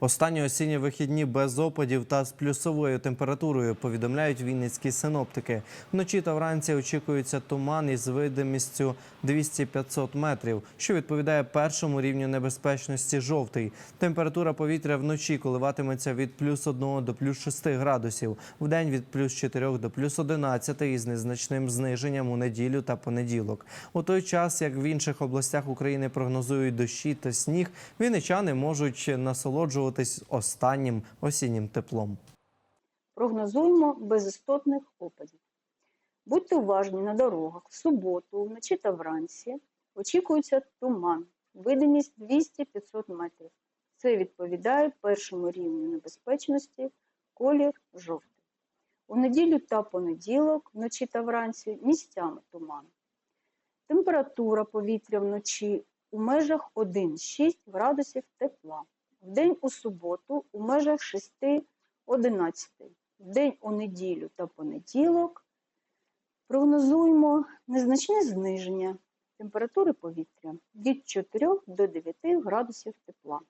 Останні осінні вихідні без опадів та з плюсовою температурою повідомляють вінницькі синоптики. Вночі та вранці очікується туман із видимістю 200-500 метрів, що відповідає першому рівню небезпечності жовтий. Температура повітря вночі коливатиметься від плюс 1 до плюс 6 градусів, вдень від плюс 4 до плюс 11 із незначним зниженням у неділю та понеділок. У той час, як в інших областях України прогнозують дощі та сніг, вінничани можуть насолоджуватись останнім осіннім теплом. Прогнозуємо без істотних опадів. Будьте уважні на дорогах. В суботу, вночі та вранці очікується туман. Видимість 200-500 метрів. Це відповідає першому рівню небезпечності колір жовтий. У неділю та понеділок, вночі та вранці місцями туман. Температура повітря вночі у межах 1-6 градусів тепла. Вдень у суботу у межах 6-11. в день у неділю та понеділок прогнозуємо незначне зниження температури повітря від 4 до 9 градусів тепла.